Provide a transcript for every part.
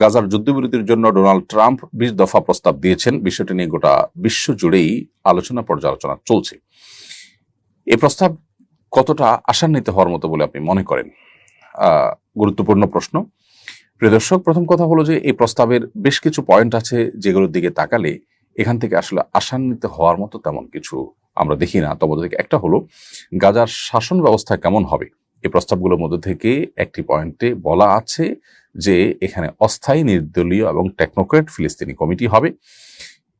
গাজার যুদ্ধবিরতির জন্য ডোনাল্ড ট্রাম্প বিশ দফা প্রস্তাব দিয়েছেন। বিষয়টি নিয়ে গোটা বিশ্ব জুড়েই আলোচনা পর্যালোচনা চলছে। এই প্রস্তাব কতটা আশান্বিত হওয়ার মতো বলে আপনি মনে করেন? গুরুত্বপূর্ণ প্রশ্ন। প্রিয় দর্শক, প্রথম কথা হলো যে এই প্রস্তাবের বেশ কিছু পয়েন্ট আছে যেগুলোর দিকে তাকালে এখান থেকে আসলে আশান্বিত হওয়ার মতো তেমন কিছু আমরা দেখি না। তোমাদের থেকে একটা হলো, গাজার শাসন ব্যবস্থা কেমন হবে? এই প্রস্তাবগুলোর মধ্যে থেকে একটি পয়েন্টে বলা আছে যে এখানে অস্থায়ী, নির্দলীয় এবং টেকনোক্রেট ফিলিস্তিনি কমিটি হবে।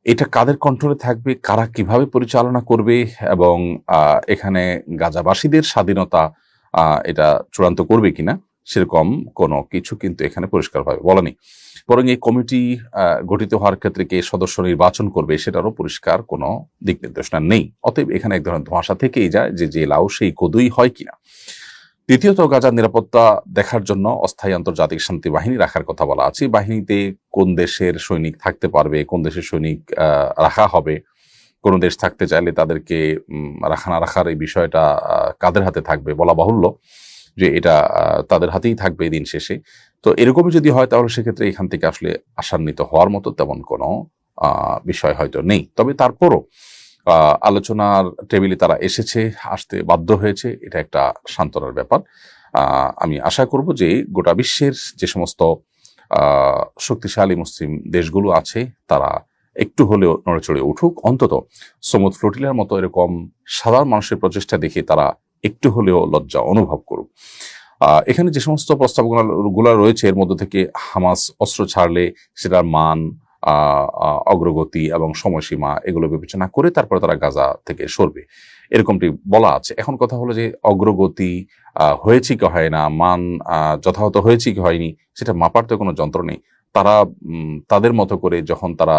এটা কাদের কন্ট্রোলে থাকবে? কারা কীভাবে পরিচালনা করবে? এবং এখানে গাজাবাসীদের স্বাধীনতা এটা চূড়ান্ত করবে কিনা? সেরকম কোনো কিছু কিন্তু এখানে পরিষ্কারভাবে বলা নেই। বরং এই কমিটি গঠিত হওয়ার ক্ষেত্রে কে সদস্য নির্বাচন করবে সেটারও পরিষ্কার কোনো দিক নির্দেশনা নেই। অতএব এখানে এক ধরনের ধোঁয়াশা থেকেই যায় যে যে লাউ সেই কদুই হয় কিনা। দ্বিতীয়ত গাজার নিরাপত্তা দেখার জন্য অস্থায়ী আন্তর্জাতিক শান্তি বাহিনী রাখার কথা বলা আছে। বাহিনীতে কোন দেশের সৈনিক থাকতে পারবে, কোন দেশের সৈনিক রাখা হবে, কোন দেশ থাকতে চাইলে তাদেরকে রাখা না রাখার এই বিষয়টা কাদের হাতে থাকবে বলা বাহুল্য যে এটা তাদের হাতেই থাকবে দিন শেষে। তো এরকমই যদি হয় তাহলে সেক্ষেত্রে এখান থেকে আসলে আশান্বিত হওয়ার মতো তেমন কোনো বিষয় হয়তো নেই। তবে তারপরও আলোচনার টেবিলে তারা এসেছে, আসতে বাধ্য হয়েছে। এটা একটা সান্ত্বনার ব্যাপার। আমি আশা করব যে গোটা বিশ্বের যে সমস্ত শক্তিশালী মুসলিম দেশগুলো আছে, তারা একটু হলেও নড়েচড়ে উঠুক। অন্তত সমুদ ফ্লোটিলার মতো এরকম সাধারণ মানুষের প্রচেষ্টা দেখে তারা একটু হলেও লজ্জা অনুভব করুক। এখানে যে সমস্ত প্রস্তাবগুলো রয়েছে, এর মধ্যে থেকে হামাস অস্ত্র ছাড়লে সেটার মান অগ্রগতি এবং সময়সীমা এগুলো বিবেচনা করে তারপরে তারা গাজা থেকে সরবে। এরকমটি বলা আছে। এখন কথা হলো যে অগ্রগতি হয়েছে কি হয় না, মান যথাযথ হয়েছে কি হয়নি, সেটা মাপার তো কোনো যন্ত্র নেই। তারা তাদের মতো করে যখন তারা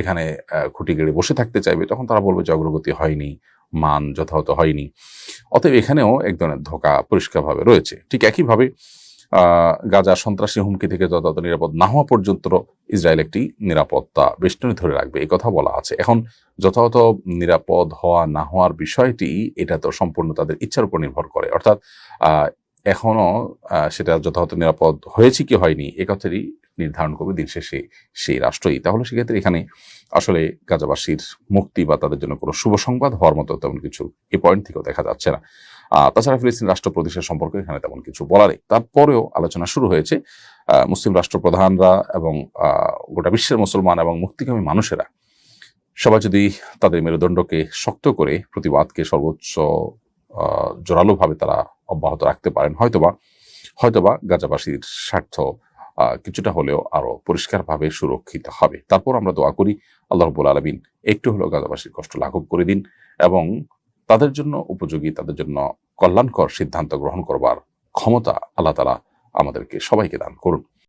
এখানে খুঁটি গেড়ে বসে থাকতে চাইবে, তখন তারা বলবে যে অগ্রগতি হয়নি, মান যথাযথ হয়নি। অতএব এখানেও এক ধরনের ধোকা পরিষ্কারভাবে রয়েছে। ঠিক একইভাবে গাজা সন্ত্রাসী হুমকি থেকে যথাযথ নিরাপদ না হওয়া পর্যন্ত ইসরায়েল একটি নিরাপত্তা বেষ্টনী ধরে রাখবে এই কথা বলা আছে। এখন যথাযথ নিরাপদ হওয়া না হওয়ার বিষয়টি এটা তো সম্পূর্ণ তাদের ইচ্ছার উপর নির্ভর করে। অর্থাৎ আহ, এখনও আহ, সেটা যথাযথ নিরাপদ হয়েছে কি হয়নি এ কথারই নির্ধারণ করবে দিন শেষে সেই রাষ্ট্রই। তাহলে সেক্ষেত্রে এখানে আসলে গাজাবাসীর মুক্তি বা তাদের জন্য কোনো শুভ সংবাদ হওয়ার মতো তেমন কিছু এই পয়েন্ট থেকেও দেখা যাচ্ছে না। তাছাড়া ফিলিস্তিন রাষ্ট্র প্রতিষ্ঠা সম্পর্কে এখানে তেমন কিছু বলার নেই। তারপরেও আলোচনা শুরু হয়েছে মুসলিম রাষ্ট্রপ্রধানরা এবং গোটা বিশ্বের মুসলমান এবং মুক্তিকামী মানুষেরা সবাই যদি তাদের মেরুদণ্ডকে শক্ত করে প্রতিবাদকে সর্বোচ্চ জোরালোভাবে তারা অব্যাহত রাখতে পারেন, হয়তোবা হয়তোবা গাজাবাসীর স্বার্থ কিছুটা হলেও আরও পরিষ্কারভাবে সুরক্ষিত হবে। তারপর আমরা দোয়া করি, আল্লাহ রবুল আলমিন একটু হলেও গাজাবাসীর কষ্ট লাঘব করে দিন এবং তাদের জন্য উপযোগী, তাদের জন্য কল্যাণকর সিদ্ধান্ত গ্রহণ করবার ক্ষমতা আল্লাহ তালা আমাদেরকে সবাইকে দান করুন।